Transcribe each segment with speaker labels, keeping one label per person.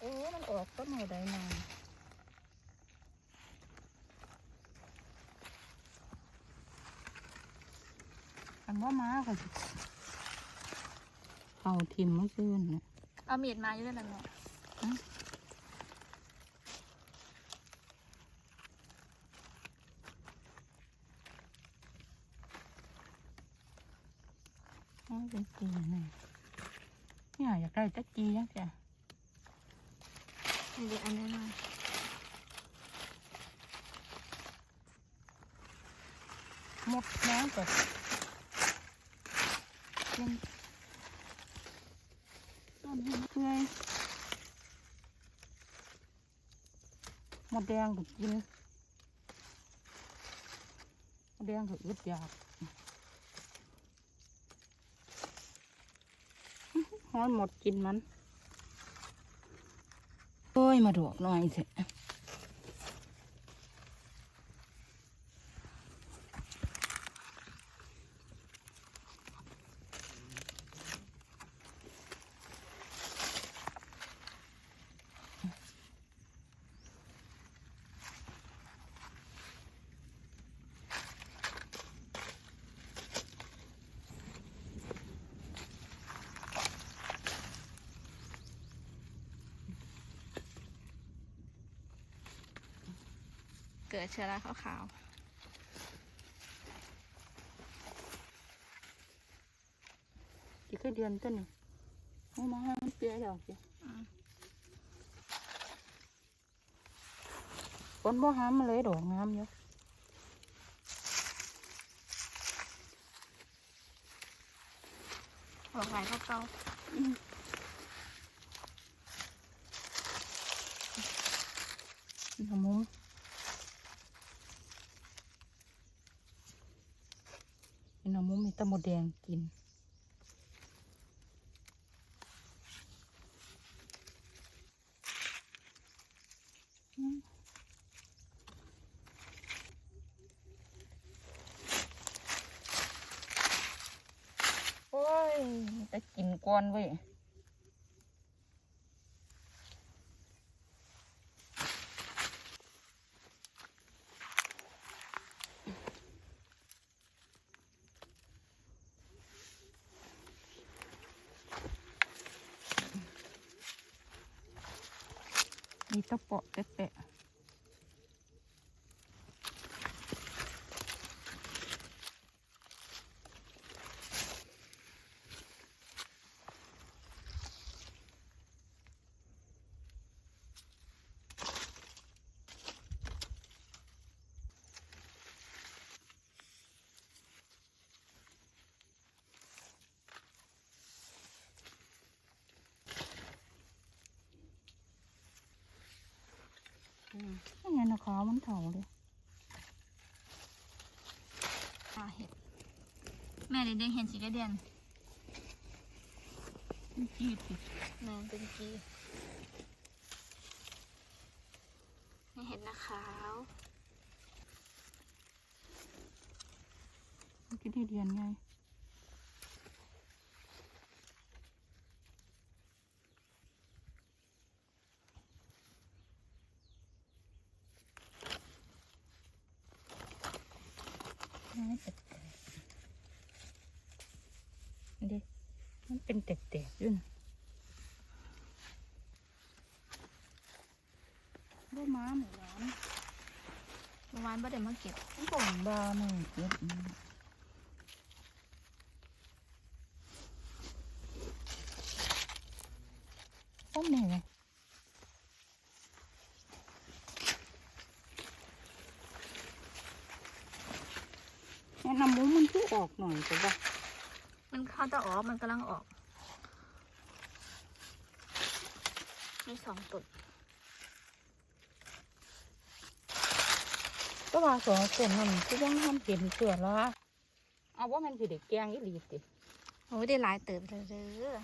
Speaker 1: โอ้ มันออกต้นหัวใดมาอันว่าม้าค่ะสิเอาทิมมาซื้อนะ
Speaker 2: เอามีดมาอยู่ด้วยล่ะแม่
Speaker 1: เอาไปจีนะเนี่ยอยากได้จักจีจังจ้ะ
Speaker 2: อันนี้อันนี้มา
Speaker 1: หมดแล้วกับเป็นต้นเห็ดเพื่อ ยมาดงก็กินหมดแดงก็อึดอยากฮ้อนหมดกินมันโอ้ยมาดว กหน่อยสิ
Speaker 2: เกิดเชื้อราขาว
Speaker 1: อีกแค่เดือนต้นนี่เอามาให้มันเปียดอกสิ
Speaker 2: ๆอืม
Speaker 1: ฝนบ่หามมาเลยดอกงามอยู่
Speaker 2: ออกหลายเก่า
Speaker 1: น้ำมุมเป็นน้ำ มุมมีแตะมดแดงกิน โอ้ยจะกินก้อนเว้ย ตะเปาะแตะ นี่ไงนะขาวมันเถาเลย
Speaker 2: ๆอ่าเห็ดแม่เด็กๆเห็นสีกระเดียน
Speaker 1: มันจีดสิ
Speaker 2: แม่เป็นกีนี่เห็ดนะขาว
Speaker 1: มันกินได้เดือนไงไม่แตกๆเด็ มันเป็นแตกๆอยู่นะบ่มาหมูหวาน
Speaker 2: เมื่อวานบ่ได้มาเก็บ
Speaker 1: มันก็บาหนึ่งเจ็ดอืมต้นไหนวะแนะนำมุ้งมันที่ออกหน่อยแต่ว่า
Speaker 2: มันเข้าจะออกมันกำลังออก มีสองตุด
Speaker 1: ก็ว่าสองคนนั่นที่ยังทำเห็นเสือละเอาว่ามันสิเด็กแกงอีหลีติ
Speaker 2: โอ้ยได้หลายเติบเลยเด้อ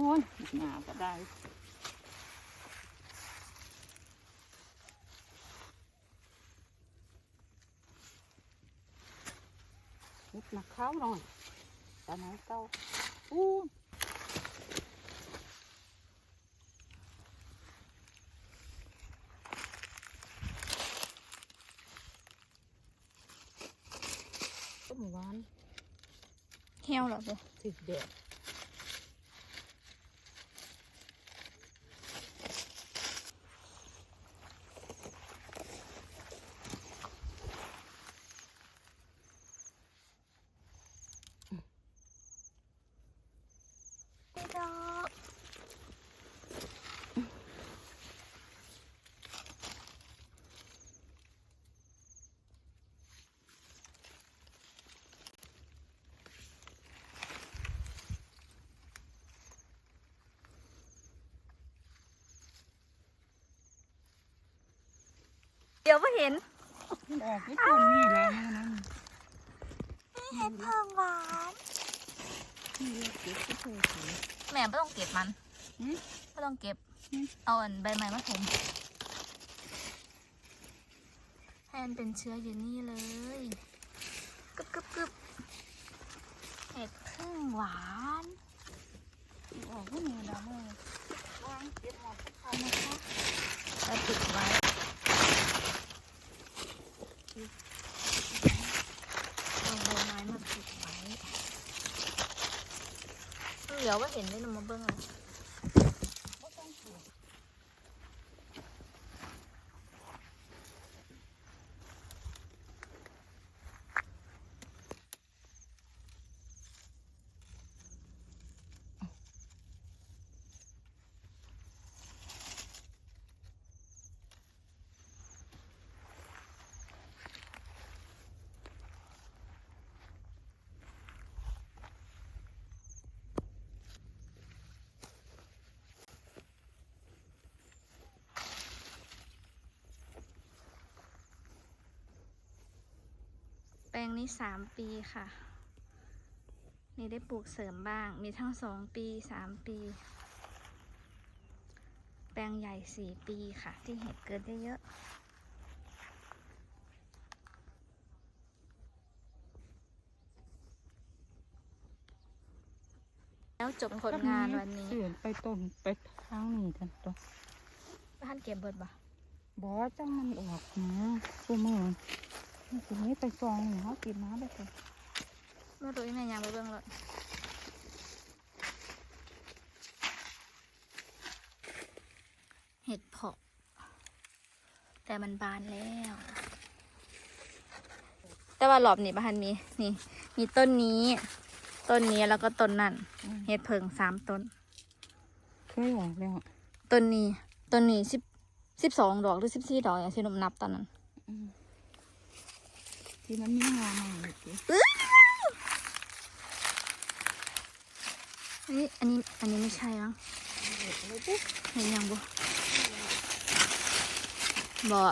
Speaker 1: อ้ยหนาก็ได้นิดหนักข้าวหน่อยตอนไหนเก้าอู้ต้มหวาน
Speaker 2: เหี่ยวเหรอเด้อ
Speaker 1: ถึกแดด
Speaker 2: เดี๋ยวมาเห็น
Speaker 1: มันออกที่ต้นนี่แหละนั่นนั่น
Speaker 2: เห็ดเพิ่งหวาน
Speaker 1: นี่เรียกเก็บที่เธอถือ
Speaker 2: แม่ไม่ต้องเก็บมัน
Speaker 1: หืม
Speaker 2: ไม่ต้องเก็บ
Speaker 1: หืม
Speaker 2: เอาอันใบไม้มาถมให้มันเป็นเชื้ออยู่นี่เลยกึบกึบกึบเห็ดพึ่งหวาน
Speaker 1: ออกที่นี่แล้วเลยวางเก็บหมดทุกคำนะคะ
Speaker 2: แล้วติดไว้เอาใบไม้มาติดไว้เดี๋ ยวว่าเห็นได้นำมาเบิ้งเลย
Speaker 1: บ่ต้องปลูก
Speaker 2: แปล งนี้สามปีค่ะ นี่ได้ปลูกเสริมบ้าง มีทั้งสองปีสามปี แปลงใหญ่สี่ปีค่ะ ที่เห็ดเกิดเยอะๆแล้วจบผลงานวันนี้
Speaker 1: เสื่อไปต้นไปทางนี้ทันตัว
Speaker 2: ท่านเก็บเบิดบ่
Speaker 1: บอจังมันออกนะตัวมือ นี่ตรงนี้ไปซองนี่เขากินน้ำไปก่อน
Speaker 2: เมื่อตัวนี้แม่ยังไปเบิ่งเลยเห็ดเพาะแต่มันบานแล้ว แต่ว่าหลอบนี่บ้านมีนี่ มีต้นนี้ ต้นนี้แล้วก็ต้นนั่น
Speaker 1: อืม
Speaker 2: เห็ดเพิงสามต้น
Speaker 1: เคยออกแล้ว
Speaker 2: ต้นนี้ ต้นนี้สิบสิบสองดอกหรือสิบสี่ดอกอย่างที่หนุ่มนับตอนนั้น
Speaker 1: อืม ที่มันมีงามาเลย
Speaker 2: อันนี้อันนี้อันนี้ไม่ใช่มั้ง
Speaker 1: เห็
Speaker 2: นยังบ่บ่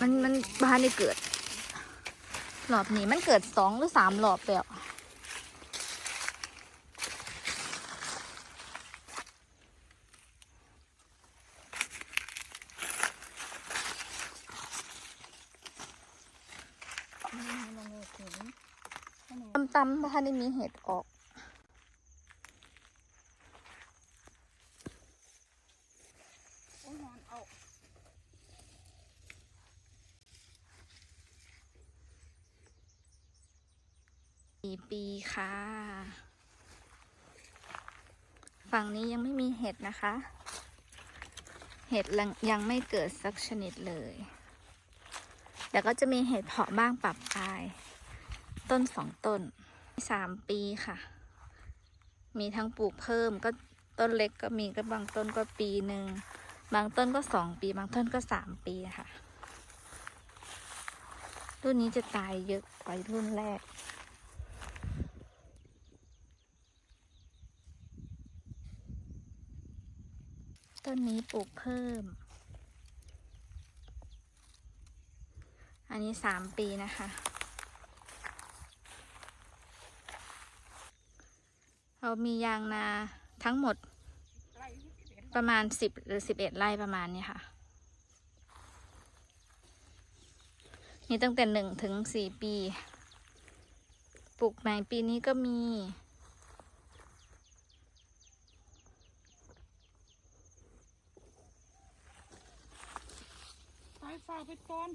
Speaker 2: มันมันบ้านได้เกิดหลอบนี้มันเกิดสองหรือสามหลอบแล้ว ตำตำบ้านได้มีเห็ดออกสี่ปีค่ะ ฝั่งนี้ยังไม่มีเห็ดนะคะ เห็ดยังยังไม่เกิดสักชนิดเลย แต่ก็จะมีเห็ดเพาะบ้างปรับปลาย ต้นสองต้นสามปีค่ะ มีทั้งปลูกเพิ่มก็ต้นเล็กก็มีก็บางต้นก็ปีหนึ่งบางต้นก็สองปี บางต้นก็สามปีค่ะรุ่นนี้จะตายเยอะกว่ารุ่นแรก ต้นนี้ปลูกเพิ่ม อันนี้สามปีนะคะ เรา มียางนาทั้งหมดประมาณสิบหรือสิบเอ็ดไร่ประมาณนี้ค่ะมีตั้งแต่หนึ่งถึงสี่ปี ปลูกใหม่ปีนี้ก็มี
Speaker 1: ไปฝากไปก่อน